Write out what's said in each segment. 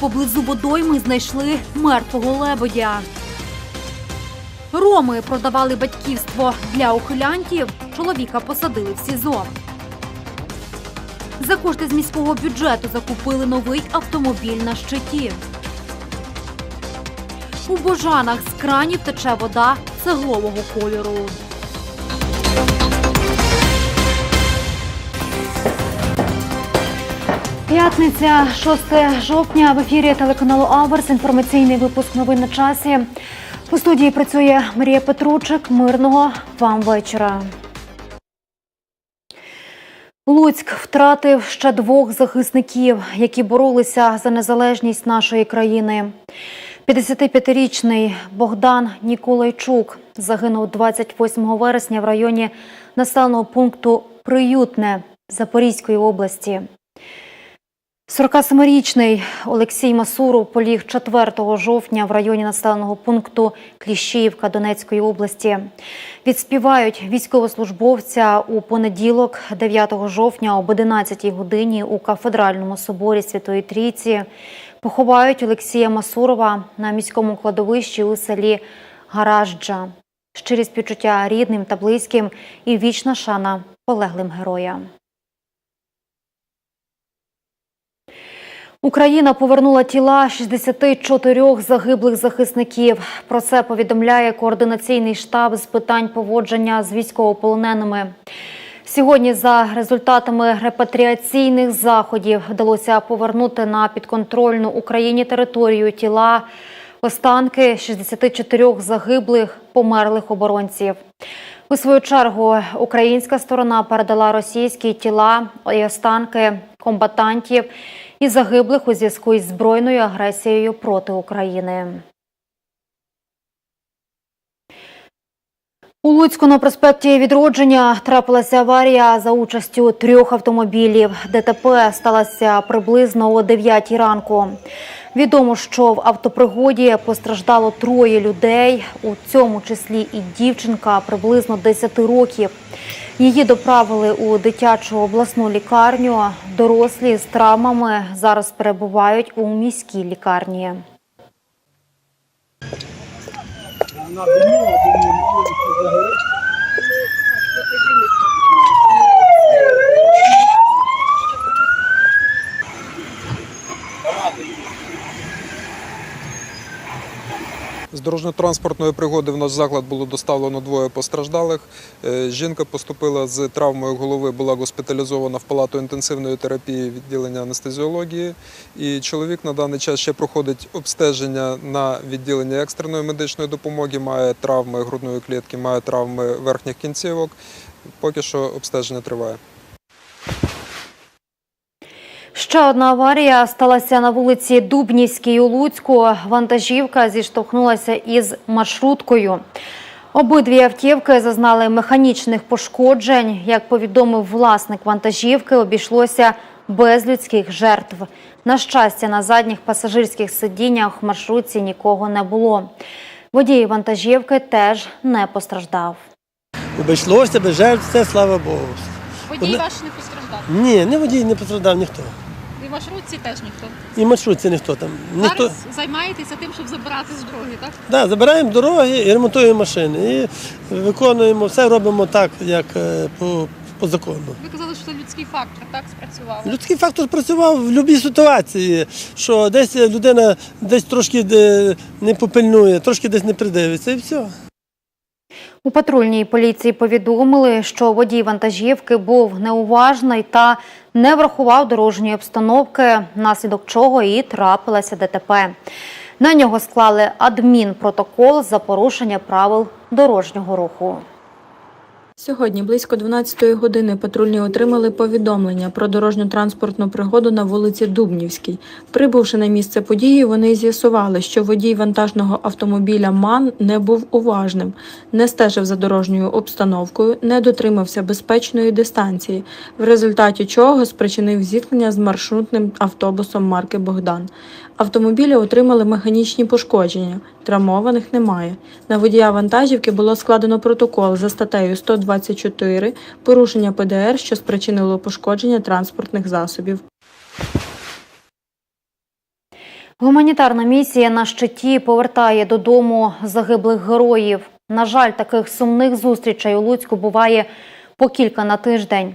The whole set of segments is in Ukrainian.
Поблизу водойми знайшли мертвого лебедя. Роми продавали батьківство для ухилянтів. Чоловіка посадили в СІЗО. За кошти з міського бюджету закупили новий автомобіль на щиті. У Божанах з кранів тече вода цеглового кольору. П'ятниця, 6 жовтня. В ефірі телеканалу Аверс. Інформаційний випуск новин на часі. У студії працює Марія Петручик. Мирного вам вечора. Луцьк втратив ще двох захисників, які боролися за незалежність нашої країни. 55-річний Богдан Ніколайчук загинув 28 вересня в районі населеного пункту Приютне Запорізької області. 47-річний Олексій Масуров поліг 4 жовтня в районі населеного пункту Кліщіївка Донецької області. Відспівають військовослужбовця у понеділок, 9 жовтня об 11 годині у кафедральному соборі Святої Трійці. Поховають Олексія Масурова на міському кладовищі у селі Гаражджа. Щирі співчуття рідним та близьким і вічна шана полеглим героям. Україна повернула тіла 64 загиблих захисників. Про це повідомляє координаційний штаб з питань поводження з військовополоненими. Сьогодні, за результатами репатріаційних заходів, вдалося повернути на підконтрольну Україні територію тіла останки 64 загиблих померлих оборонців. У свою чергу українська сторона передала російські тіла і останки комбатантів і загиблих у зв'язку із збройною агресією проти України. У Луцьку на проспекті Відродження трапилася аварія за участю трьох автомобілів. ДТП сталося приблизно о 9 ранку. Відомо, що в автопригоді постраждало троє людей, у цьому числі і дівчинка приблизно 10 років. Її доправили у дитячу обласну лікарню. Дорослі з травмами зараз перебувають у міській лікарні. আজকে থেকে З дорожньо-транспортної пригоди в наш заклад було доставлено двоє постраждалих. Е, Жінка поступила з травмою голови, була госпіталізована в палату інтенсивної терапії відділення анестезіології. І чоловік на даний час ще проходить обстеження на відділенні екстреної медичної допомоги, має травми грудної клітки, має травми верхніх кінцівок. Поки що обстеження триває. Ще одна аварія сталася на вулиці Дубнівській у Луцьку. Вантажівка зіштовхнулася із маршруткою. Обидві автівки зазнали механічних пошкоджень. Як повідомив власник вантажівки, обійшлося без людських жертв. На щастя, на задніх пасажирських сидіннях в маршрутці нікого не було. Водій вантажівки теж не постраждав. Обійшлося без жертв, це слава Богу. Водій ваш не постраждав. Ні, не водій не пострадав ніхто. В маршрутці теж ніхто. І маршрутці ніхто там. Ніхто. Зараз займаєтеся тим, щоб забирати з дороги, так? Да, забираємо дороги і ремонтуємо машини. І виконуємо, все робимо так, як е, по, по закону. Ви казали, що це людський фактор так спрацював. Людський фактор працював в будь-якій ситуації, що десь людина десь трошки е, не попильнує, трошки десь не придивиться і все. У патрульній поліції повідомили, що водій вантажівки був неуважний та не врахував дорожньої обстановки, внаслідок чого і трапилася ДТП. На нього склали адмінпротокол за порушення правил дорожнього руху. Сьогодні близько 12-ї години патрульні отримали повідомлення про дорожньо-транспортну пригоду на вулиці Дубнівській. Прибувши на місце події, вони з'ясували, що водій вантажного автомобіля МАН не був уважним, не стежив за дорожньою обстановкою, не дотримався безпечної дистанції, в результаті чого спричинив зіткнення з маршрутним автобусом марки Богдан. Автомобілі отримали механічні пошкодження, травмованих немає. На водія вантажівки було складено протокол за статтею 124 порушення ПДР, що спричинило пошкодження транспортних засобів. Гуманітарна місія на щиті повертає додому загиблих героїв. На жаль, таких сумних зустрічей у Луцьку буває по кілька на тиждень.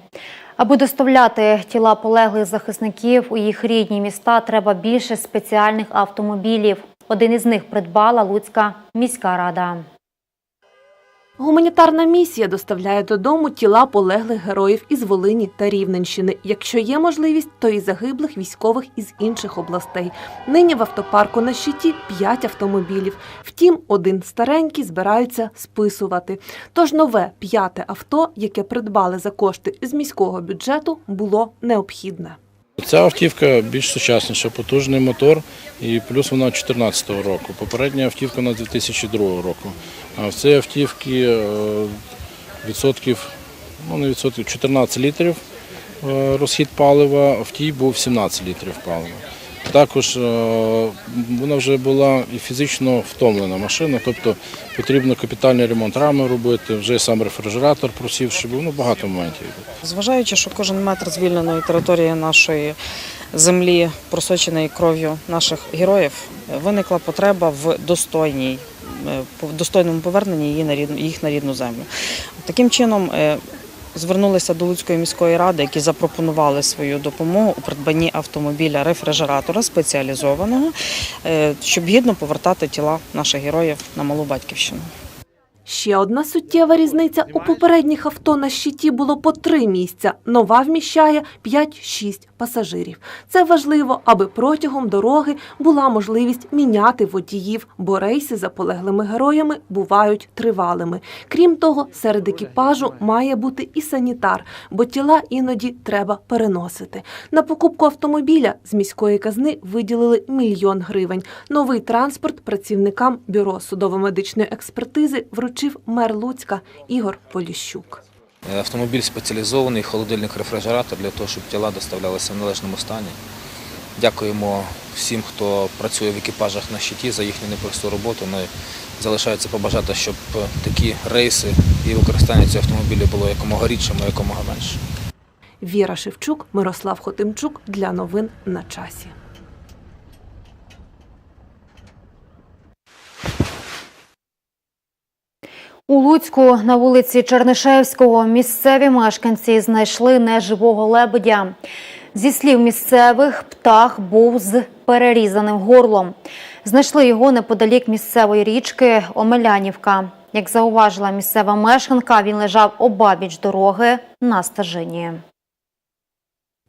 Аби доставляти тіла полеглих захисників у їх рідні міста, треба більше спеціальних автомобілів. Один із них придбала Луцька міська рада. Гуманітарна місія доставляє додому тіла полеглих героїв із Волині та Рівненщини. Якщо є можливість, то і загиблих військових із інших областей. Нині в автопарку на щиті 5 автомобілів. Втім, один старенький збираються списувати. Тож нове п'яте авто, яке придбали за кошти з міського бюджету, було необхідне. Ця автівка більш сучасніша, потужний мотор, і плюс вона 2014 року. Попередня автівка на 2002 року. А в цій автівці е, відсотків, ну не відсотків, 14 літрів е, розхід палива, в тій був 17 літрів палива. Також е, вона вже була і фізично втомлена машина, тобто потрібно капітальний ремонт рами робити, вже сам рефрижератор просівши, був ну, багато моментів. Зважаючи, що кожен метр звільненої території нашої землі, просоченої кров'ю наших героїв, виникла потреба в достойній, достойному поверненні її на рідну, їх на рідну землю. Таким чином. е, Звернулися до Луцької міської ради, які запропонували свою допомогу у придбанні автомобіля рефрижератора спеціалізованого, е, щоб гідно повертати тіла наших героїв на малу батьківщину. Ще одна суттєва різниця у попередніх авто на щиті було по три місця. Нова вміщає 5-6 пасажирів. Це важливо, аби протягом дороги була можливість міняти водіїв, бо рейси за полеглими героями бувають тривалими. Крім того, серед екіпажу має бути і санітар, бо тіла іноді треба переносити. На покупку автомобіля з міської казни виділили мільйон гривень. Новий транспорт працівникам бюро судово-медичної експертизи вручив мер Луцька Ігор Поліщук. Автомобіль спеціалізований, холодильник рефрижератор для того, щоб тіла доставлялися в належному стані. Дякуємо всім, хто працює в екіпажах на щиті за їхню непросту роботу. І залишається побажати, щоб такі рейси і використання цього автомобіля було якомога рідшим, якомога менше. Віра Шевчук, Мирослав Хотимчук для новин на часі. У Луцьку на вулиці Чернишевського місцеві мешканці знайшли неживого лебедя. Зі слів місцевих, птах був з перерізаним горлом. Знайшли його неподалік місцевої річки Омелянівка. Як зауважила місцева мешканка, він лежав обабіч дороги на стежині.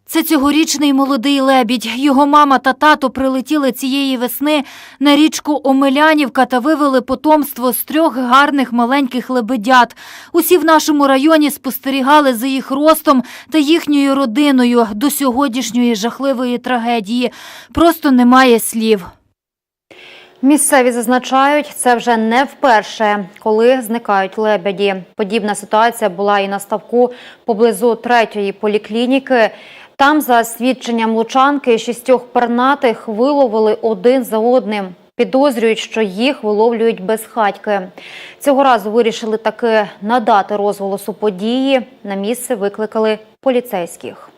Це цьогорічний молодий лебідь. Його мама та тато прилетіли цієї весни на річку Омелянівка та вивели потомство з трьох гарних маленьких лебедят. Усі в нашому районі спостерігали за їх ростом та їхньою родиною до сьогоднішньої жахливої трагедії. Просто немає слів. Місцеві зазначають, це вже не вперше, коли зникають лебеді. Подібна ситуація була і на ставку поблизу третьої поліклініки. Там, за свідченням лучанки, шістьох пернатих виловили один за одним. Підозрюють, що їх виловлюють без хатьки. Цього разу вирішили таки надати розголосу події. На місце викликали поліцейських.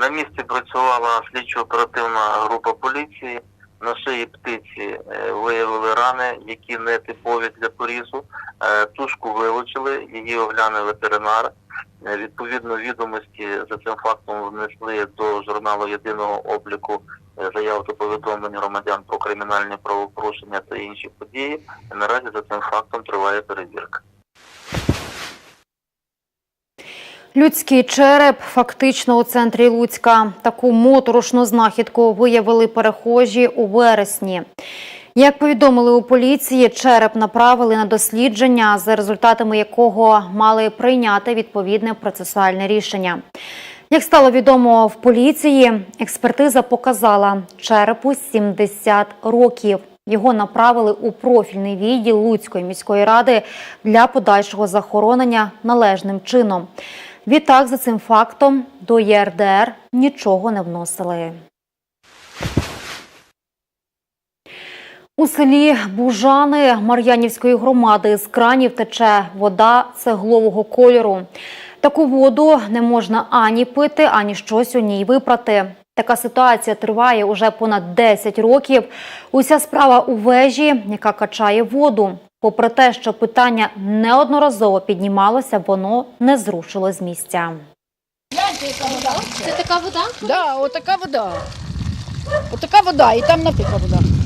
На місці працювала слідчо-оперативна група поліції. На шиї птиці е, виявили рани, які не типові для порізу. Е, Тушку вилучили, її огляне ветеринар. Е, Відповідно, відомості за цим фактом внесли до журналу єдиного обліку е, заяв та повідомлень громадян про кримінальні правопорушення та інші події. Наразі за цим фактом триває перевірка. Людський череп фактично у центрі Луцька. Таку моторошну знахідку виявили перехожі у вересні. Як повідомили у поліції, череп направили на дослідження, за результатами якого мали прийняти відповідне процесуальне рішення. Як стало відомо в поліції, експертиза показала черепу 70 років. Його направили у профільний відділ Луцької міської ради для подальшого захоронення належним чином. Відтак, за цим фактом до ЄРДР нічого не вносили. У селі Бужани Мар'янівської громади з кранів тече вода цеглового кольору. Таку воду не можна ані пити, ані щось у ній випрати. Така ситуація триває уже понад 10 років. Уся справа у вежі, яка качає воду. Попри те, що питання неодноразово піднімалося, воно не зрушило з місця. Це така вода? Да, отака вода. Отака вода, і там напиха вода.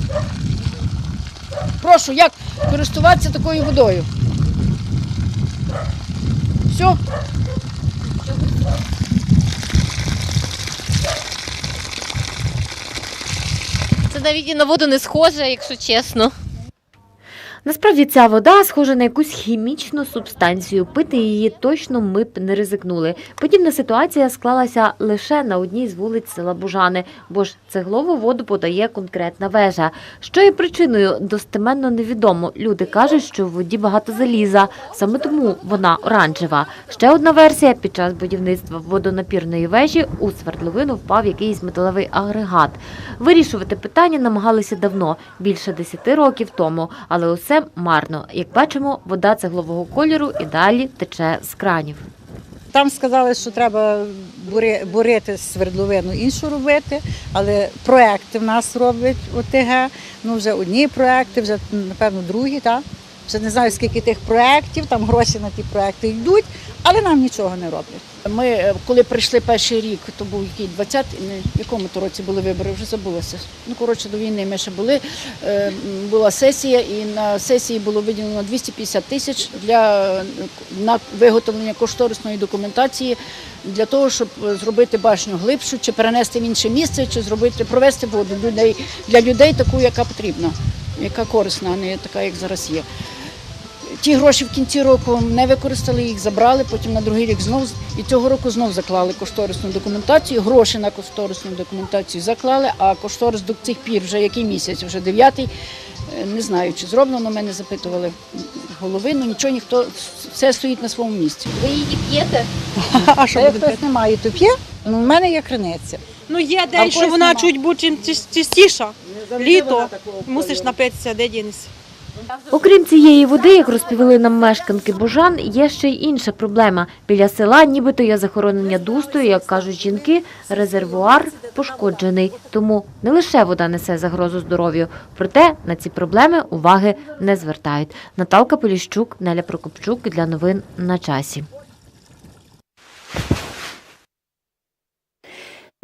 Прошу, як користуватися такою водою? Все. Це навіть і на воду не схоже, якщо чесно. Насправді ця вода схожа на якусь хімічну субстанцію. Пити її точно ми б не ризикнули. Подібна ситуація склалася лише на одній з вулиць села Бужани, бо ж цеглову воду подає конкретна вежа. Що є причиною, достеменно невідомо. Люди кажуть, що в воді багато заліза, саме тому вона оранжева. Ще одна версія: під час будівництва водонапірної вежі у свердловину впав якийсь металевий агрегат. Вирішувати питання намагалися давно, більше 10 років тому, але усе марно. Як бачимо, вода цеглового кольору і далі тече з кранів. Там сказали, що треба бури- бурити свердловину іншу робити, але проекти в нас роблять ОТГ. Ну вже одні проекти, вже напевно другі, так? Вже не знаю, скільки тих проєктів, там гроші на ті проекти йдуть, але нам нічого не роблять. Ми, е, коли прийшли перший рік, то був який 20, не, в якому то році були вибори, вже забулося. Ну, коротше, до війни ми ще були. Е, була сесія, і на сесії було виділено 250 тисяч для е, на виготовлення кошторисної документації для того, щоб зробити башню глибшу, чи перенести в інше місце, чи зробити, провести воду людей для людей таку, яка потрібна, яка корисна, а не така, як зараз є. Ті гроші в кінці року не використали, їх забрали, потім на другий рік знов і цього року знов заклали кошторисну документацію. Гроші на кошторисну документацію заклали, а кошторис до цих пір вже який місяць, вже дев'ятий. Е, Не знаю, чи зроблено, мене запитували голови, ну нічого ніхто, все стоїть на своєму місці. Ви її п'єте? А що хтось не має, то п'є? Ну, в мене є криниця. Ну є день, що вона чуть будь чистіша. Літо мусиш напитися, де дінешся. Окрім цієї води, як розповіли нам мешканки Божан, є ще й інша проблема. Біля села нібито є захоронення дустою, як кажуть жінки, резервуар пошкоджений. Тому не лише вода несе загрозу здоров'ю, проте на ці проблеми уваги не звертають. Наталка Поліщук, Неля Прокопчук для новин на часі.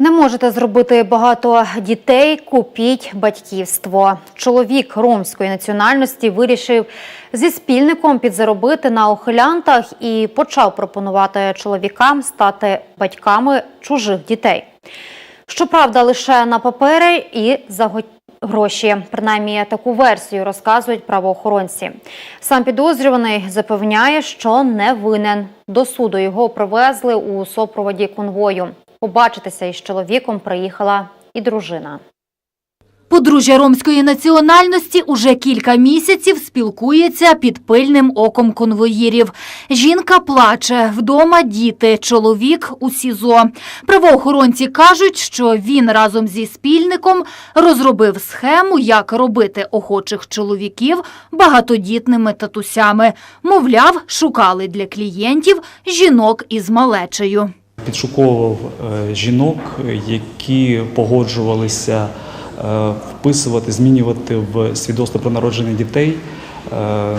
Не можете зробити багато дітей, купіть батьківство. Чоловік ромської національності вирішив зі спільником підзаробити на ухилянтах і почав пропонувати чоловікам стати батьками чужих дітей. Щоправда, лише на папери і за гроші. Принаймні таку версію розказують правоохоронці. Сам підозрюваний запевняє, що не винен. До суду його привезли у супроводі конвою. Побачитися із чоловіком приїхала і дружина. Подружжя ромської національності уже кілька місяців спілкується під пильним оком конвоїрів. Жінка плаче, вдома діти, чоловік у СІЗО. Правоохоронці кажуть, що він разом зі спільником розробив схему, як робити охочих чоловіків багатодітними татусями. Мовляв, шукали для клієнтів жінок із малечею. Підшуковував е, жінок, які погоджувалися е, вписувати, змінювати в свідоцтво про народження дітей е,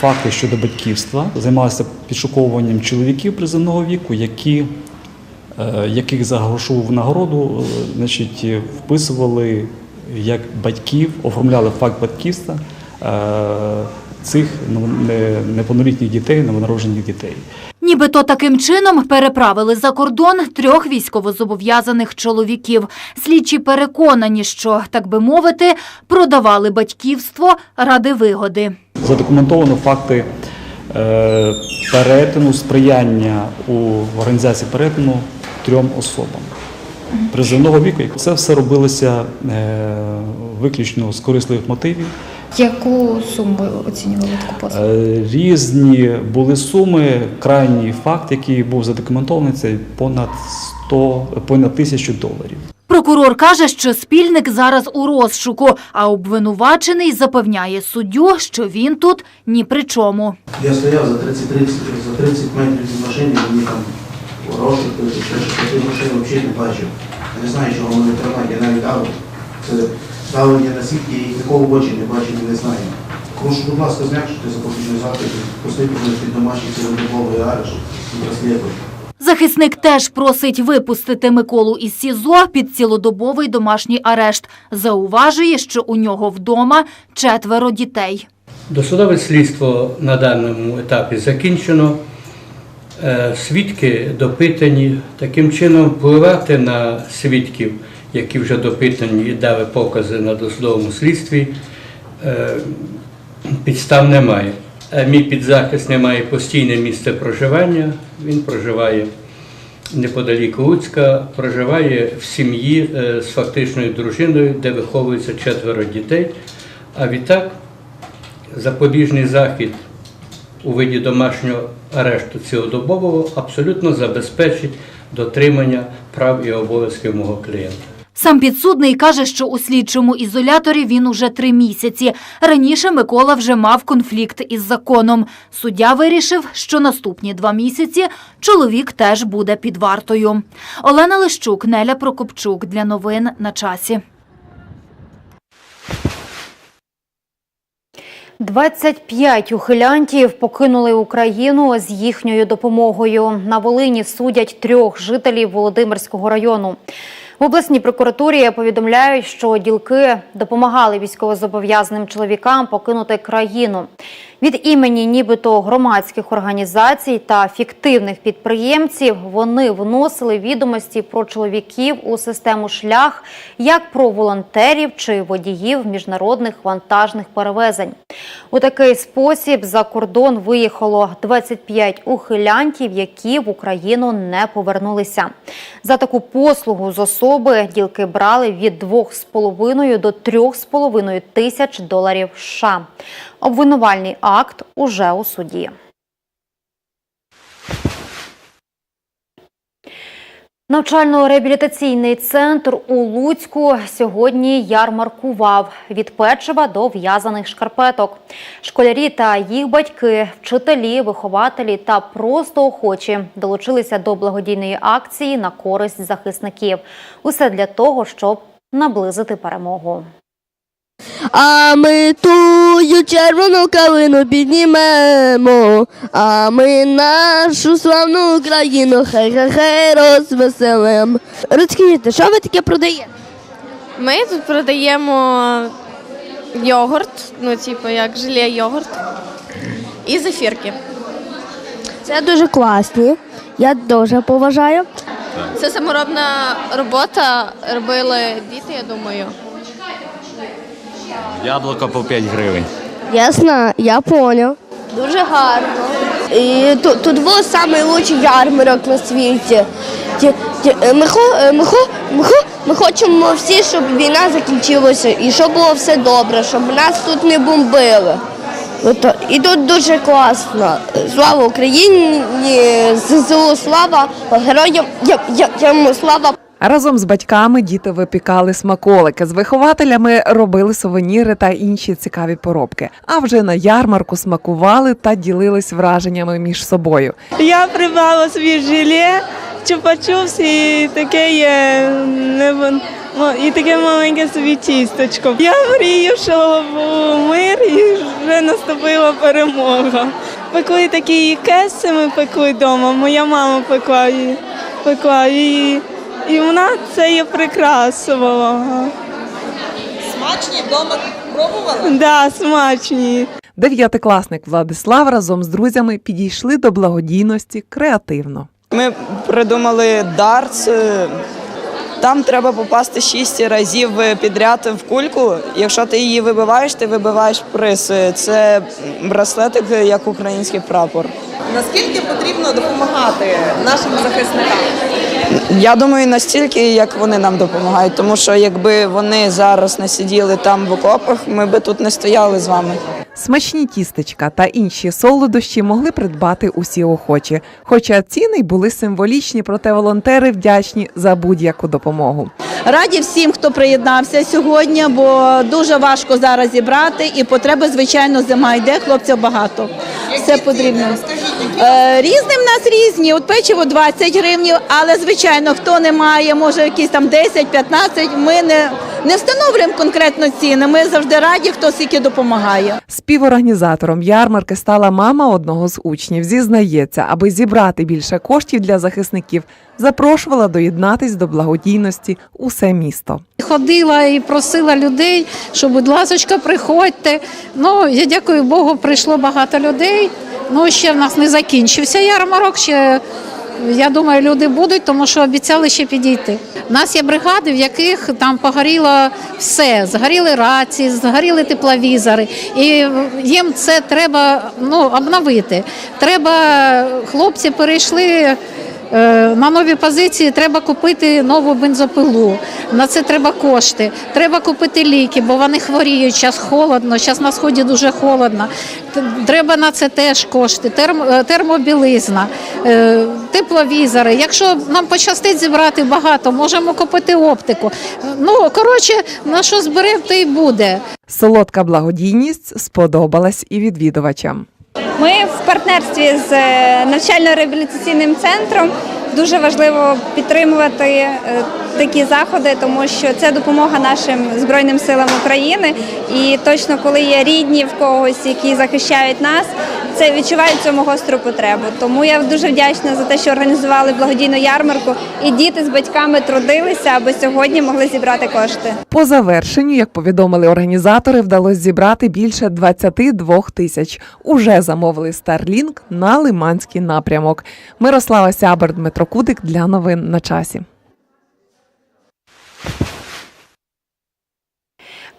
факти щодо батьківства. Займалися підшуковуванням чоловіків приземного віку, які, яких за грошову нагороду значить, вписували як батьків, оформляли факт батьківства цих ну, неповнолітніх дітей, новонароджених дітей. Нібито таким чином переправили за кордон трьох військовозобов'язаних чоловіків. Слідчі переконані, що, так би мовити, продавали батьківство ради вигоди. Задокументовано факти е, перетину, сприяння у організації перетину трьом особам призовного віку. Це все робилося е, виключно з корисливих мотивів. Яку суму оцінювали таку послугу? Е, Різні були суми. Крайній факт, який був задокументований, це понад 100, понад тисячу доларів. Прокурор каже, що спільник зараз у розшуку, а обвинувачений запевняє суддю, що він тут ні при чому. Я стояв за 30, 30, за 30 метрів від машини, мені там розшук, що я машини взагалі не бачив. не знаю, чого вони тримають, я навіть дав. Це давлення на їх ніколи в очі не і знаю. Прошу, будь ласка, зм'якшити запобіжний захід, пустити мене під домашній цілодобовий арешт і розслідувати. Захисник теж просить випустити Миколу із СІЗО під цілодобовий домашній арешт. Зауважує, що у нього вдома четверо дітей. Досудове слідство на даному етапі закінчено. Е, Свідки допитані. Таким чином, впливати на свідків, які вже допитані дали покази на досудовому слідстві, е, підстав немає. Е, Мій підзахисний має постійне місце проживання. Він проживає неподалік Луцька, проживає в сім'ї е, з фактичною дружиною, де виховується четверо дітей. А відтак запобіжний захід у виді домашнього арешту цілодобового абсолютно забезпечить дотримання прав і обов'язків мого клієнта. Сам підсудний каже, що у слідчому ізоляторі він уже три місяці. Раніше Микола вже мав конфлікт із законом. Суддя вирішив, що наступні два місяці чоловік теж буде під вартою. Олена Лищук, Неля Прокопчук для новин на часі. 25 ухилянтів покинули Україну з їхньою допомогою. На Волині судять трьох жителів Володимирського району. В обласній прокуратурі повідомляють, що ділки допомагали військовозобов'язаним чоловікам покинути країну. Від імені нібито громадських організацій та фіктивних підприємців вони вносили відомості про чоловіків у систему шлях як про волонтерів чи водіїв міжнародних вантажних перевезень. У такий спосіб за кордон виїхало 25 ухилянтів, які в Україну не повернулися. За таку послугу з особи ділки брали від 2,5 до 3,5 тисяч доларів США. Обвинувальний акт уже у суді. Навчально-реабілітаційний центр у Луцьку сьогодні ярмаркував від печива до в'язаних шкарпеток. Школярі та їх батьки, вчителі, вихователі та просто охочі долучилися до благодійної акції на користь захисників. Усе для того, щоб наблизити перемогу. А ми тую червону калину піднімемо, а ми нашу славну Україну хай-хай-хай розвеселим. Розкажіть, що ви таке продаєте? Ми тут продаємо йогурт, ну, типу, як желе йогурт, і зефірки. Це дуже класні. Я дуже поважаю. Це саморобна робота, робили діти, я думаю. Яблуко по 5 гривень. Ясно, я поняв. Дуже гарно. І тут, тут був найкращий ярмарок на світі. Ті- ті- е, Ми, е, ми, ми, ми хочемо всі, щоб війна закінчилася і щоб було все добре, щоб нас тут не бомбили. От, І тут дуже класно. Слава Україні, ЗСУ, слава героям, я- я- йому слава. Разом з батьками діти випікали смаколики. З вихователями робили сувеніри та інші цікаві поробки. А вже на ярмарку смакували та ділились враженнями між собою. Я придбала собі желе, чупа-чупс і таке є ну, і таке маленьке собі тісточко. Я мрію, що був мир і вже наступила перемога. Пекли такі кеси, ми пекли вдома. Моя мама пекла пекла і, і вона це є прикрасувала. Смачні вдома пробували? Так, да, смачні. Дев'ятикласник Владислав разом з друзями підійшли до благодійності креативно. Ми придумали дартс. е, Там треба попасти шість разів підряд в кульку. Якщо ти її вибиваєш, ти вибиваєш приз. Е, Це браслетик як український прапор. Наскільки потрібно допомагати нашим захисникам? Я думаю, настільки, як вони нам допомагають, тому що якби вони зараз не сиділи там в окопах, ми би тут не стояли з вами. Смачні тістечка та інші солодощі могли придбати усі охочі. Хоча ціни й були символічні, проте волонтери вдячні за будь-яку допомогу. Раді всім, хто приєднався сьогодні, бо дуже важко зараз зібрати, і потреби, звичайно, зима йде, хлопців багато. Все потрібно. Е, Різні в нас різні. От печиво 20 гривень, але звичайно, хто не має, може якісь там 10-15, ми не, не встановлюємо конкретно ціни. Ми завжди раді, хто скільки допомагає. Співорганізатором ярмарки стала мама одного з учнів. Зізнається, аби зібрати більше коштів для захисників, запрошувала доєднатись до благодійності усе місто. Ходила і просила людей, що, будь ласка, приходьте. Ну, я дякую Богу, прийшло багато людей. Ну, ще в нас не закінчився ярмарок. Ще я думаю, люди будуть, тому що обіцяли ще підійти. У нас є бригади, в яких там погоріло все. Згоріли рації, згоріли тепловізори. І їм це треба ну, обновити. Треба, хлопці перейшли. Е, На нові позиції треба купити нову бензопилу. На це треба кошти. Треба купити ліки, бо вони хворіють. Зараз холодно, зараз на сході дуже холодно. Треба на це теж кошти. Терм, е, термобілизна, е, тепловізори. Якщо нам пощастить зібрати багато, можемо купити оптику. Ну коротше, на що зберемо, то й буде. Солодка благодійність сподобалась і відвідувачам. Ми в партнерстві з е, навчально-реабілітаційним центром. Дуже важливо підтримувати е, такі заходи, тому що це допомога нашим збройним силам України. І точно, коли є рідні в когось, які захищають нас, це відчувають в цьому гостру потребу. Тому я дуже вдячна за те, що організували благодійну ярмарку, і діти з батьками трудилися, аби сьогодні могли зібрати кошти. По завершенню, як повідомили організатори, вдалося зібрати більше 22 тисяч. Уже замовили Starlink на Лиманський напрямок. Мирослава Сябер, Дмитро Кудик для новин на часі.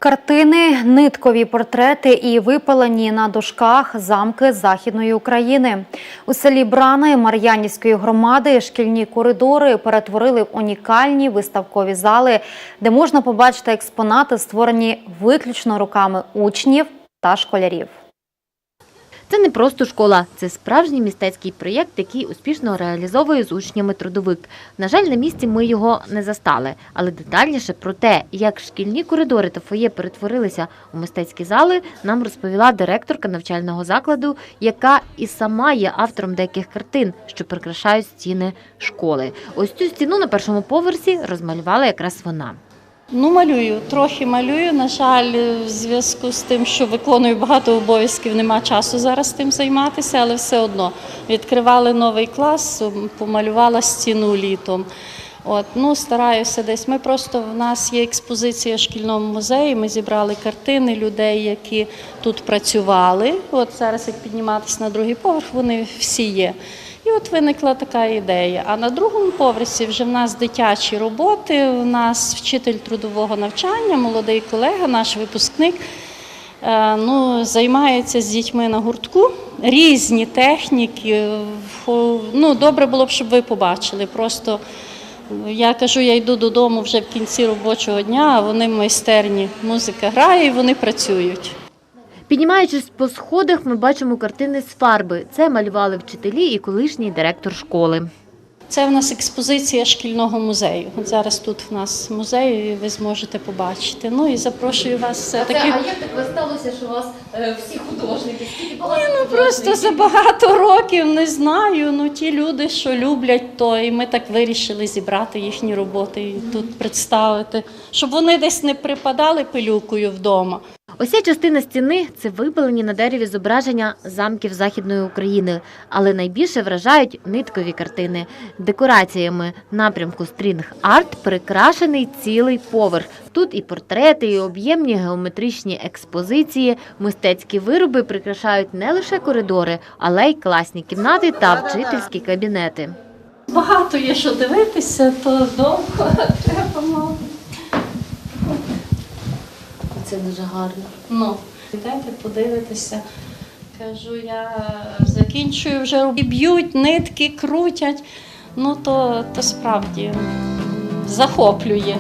Картини, ниткові портрети і випалені на дошках замки Західної України. У селі Брани Мар'янівської громади шкільні коридори перетворили в унікальні виставкові зали, де можна побачити експонати, створені виключно руками учнів та школярів. Це не просто школа, це справжній мистецький проєкт, який успішно реалізовує з учнями трудовик. На жаль, на місці ми його не застали, але детальніше про те, як шкільні коридори та фоє перетворилися у мистецькі зали, нам розповіла директорка навчального закладу, яка і сама є автором деяких картин, що прикрашають стіни школи. Ось цю стіну на першому поверсі розмалювала якраз вона. Ну, малюю, трохи малюю. На жаль, в зв'язку з тим, що виконую багато обов'язків, нема часу зараз тим займатися, але все одно відкривали новий клас, помалювала стіну літом. От, ну, стараюся десь. Ми просто в нас є експозиція в шкільному музеї. Ми зібрали картини людей, які тут працювали. От зараз, як підніматися на другий поверх, вони всі є. І от виникла така ідея. А на другому поверсі вже в нас дитячі роботи. У нас вчитель трудового навчання, молодий колега, наш випускник. е, Ну, займається з дітьми на гуртку. Різні техніки. Ну, добре було б, щоб ви побачили. Просто я кажу, я йду додому вже в кінці робочого дня, а вони майстерні. Музика грає і вони працюють. Піднімаючись по сходах, ми бачимо картини з фарби. Це малювали вчителі і колишній директор школи. Це в нас експозиція шкільного музею. От зараз тут в нас музей, і ви зможете побачити. Ну і запрошую вас все-таки. А як так сталося, що у вас е, всі художники? Скільки багато Ні, ну художників? просто за багато років не знаю. Ну ті люди, що люблять, то і ми так вирішили зібрати їхні роботи і тут представити, щоб вони десь не припадали пилюкою вдома. Ось ця частина стіни це випалені на дереві зображення замків Західної України, але найбільше вражають ниткові картини. Декораціями напрямку стрінг арт прикрашений цілий поверх. Тут і портрети, і об'ємні геометричні експозиції. Мистецькі вироби прикрашають не лише коридори, але й класні кімнати та вчительські кабінети. Багато є що дивитися, то довго треба мало. Це дуже гарно. Ну, йдете, подивитися. Кажу, я закінчую вже б'ють, нитки крутять. Ну то, то справді захоплює.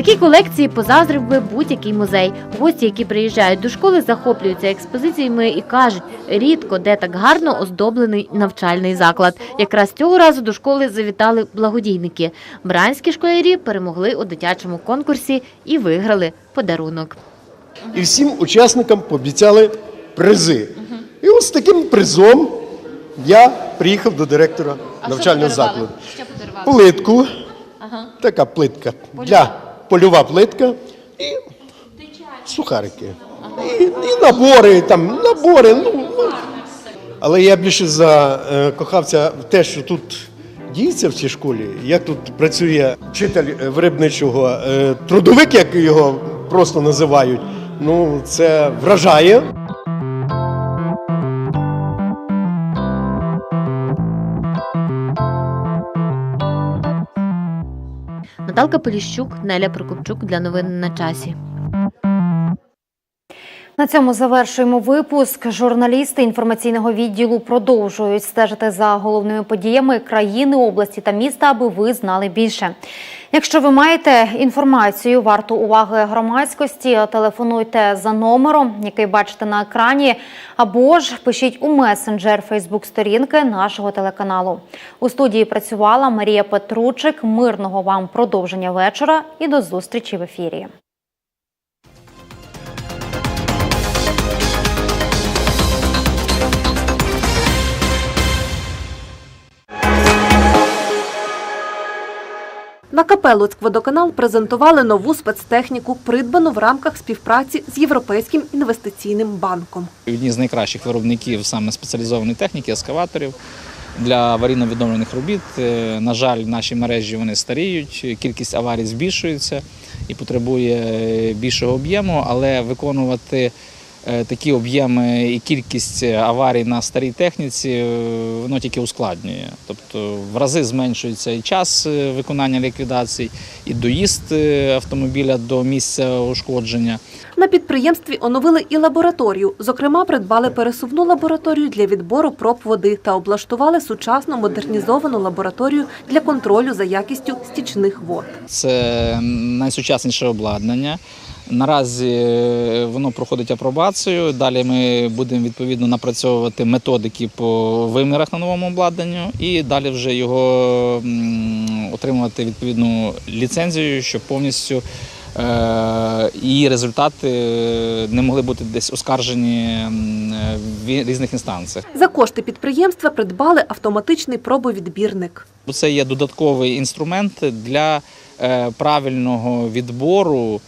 Такій колекції позаздрив би будь-який музей. Гості, які приїжджають до школи, захоплюються експозиціями і кажуть, рідко де так гарно оздоблений навчальний заклад. Якраз цього разу до школи завітали благодійники. Бранські школярі перемогли у дитячому конкурсі і виграли подарунок. і всім учасникам пообіцяли призи. І ось з таким призом я приїхав до директора навчального закладу. Що подарували? Плитку, Ага. така плитка для польова плитка і сухарики. І, і набори, там, набори. Ну, ну. Але я більше закохався в те, що тут діється в цій школі, як тут працює вчитель е, виробничого, е, трудовик, як його просто називають. Ну, це вражає. Наталка Поліщук, Неля Прокопчук для новин на часі. На цьому завершуємо випуск. Журналісти інформаційного відділу продовжують стежити за головними подіями країни, області та міста, аби ви знали більше. Якщо ви маєте інформацію, варту уваги громадськості, телефонуйте за номером, який бачите на екрані, або ж пишіть у месенджер Фейсбук сторінки нашого телеканалу. У студії працювала Марія Петручик. Мирного вам продовження вечора і до зустрічі в ефірі. На КП «Луцькводоканал» презентували нову спецтехніку, придбану в рамках співпраці з Європейським інвестиційним банком. Одні з найкращих виробників саме спеціалізованої техніки, ескаваторів для аварійно-відновлених робіт. Е, На жаль, в нашій мережі вони старіють, кількість аварій збільшується і потребує е, більшого об'єму, але виконувати такі об'єми і кількість аварій на старій техніці е, воно тільки ускладнює. Тобто в рази зменшується і час е, виконання ліквідацій, і доїзд е, автомобіля до місця ушкодження. На підприємстві оновили і лабораторію. Зокрема, придбали пересувну лабораторію для відбору проб води та облаштували сучасну модернізовану лабораторію для контролю за якістю стічних вод. Це найсучасніше обладнання. Наразі е, воно проходить апробацію. Далі ми будемо відповідно напрацьовувати методики по вимірах на новому обладнанню і далі вже його отримувати відповідну ліцензію, щоб повністю е, її результати не могли бути десь оскаржені в різних інстанціях. За кошти підприємства придбали автоматичний пробовідбірник. Це є додатковий інструмент для е, правильного відбору е,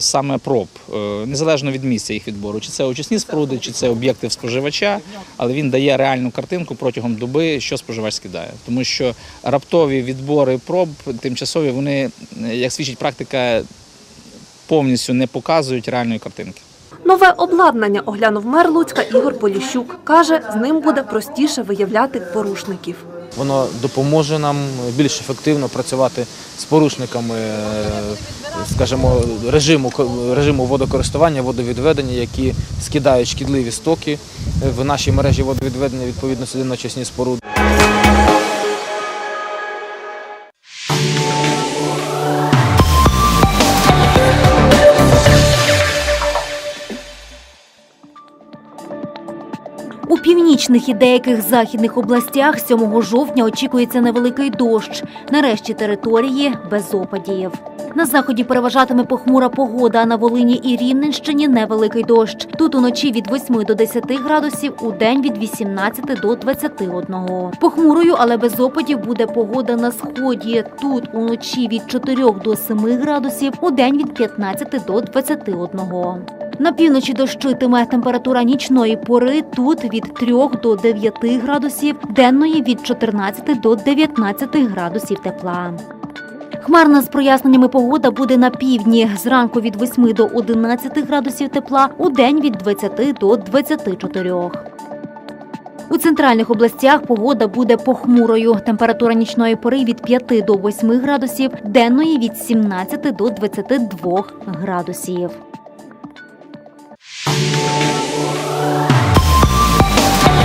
саме проб, е, незалежно від місця їх відбору, чи це очисні споруди, чи це об'єкти споживача, але він дає реальну картинку протягом доби, що споживач скидає. Тому що раптові відбори проб тимчасові, вони, е, як свідчить практика, повністю не показують реальної картинки. Нове обладнання оглянув мер Луцька Ігор Поліщук. Каже, з ним буде простіше виявляти порушників. Воно допоможе нам більш ефективно працювати з порушниками, е, скажімо, режиму режиму водокористування, водовідведення, які скидають шкідливі стоки в нашій мережі водовідведення відповідно сюди споруди. У північних і деяких західних областях 7 жовтня очікується невеликий дощ. Нарешті території без опадів. На заході переважатиме похмура погода, а на Волині і Рівненщині невеликий дощ. Тут уночі від 8 до 10 градусів, у день від 18 до 21. Похмурою, але без опадів буде погода на сході. Тут уночі від 4 до 7 градусів, у день від 15 до 21. На півночі дощитиме температура нічної пори тут від 3 до 9 градусів, денної від 14 до 19 градусів тепла. Хмарна з проясненнями погода буде на півдні. Зранку від 8 до 11 градусів тепла, у день від 20 до 24. У центральних областях погода буде похмурою. Температура нічної пори від 5 до 8 градусів, денної від 17 до 22 градусів.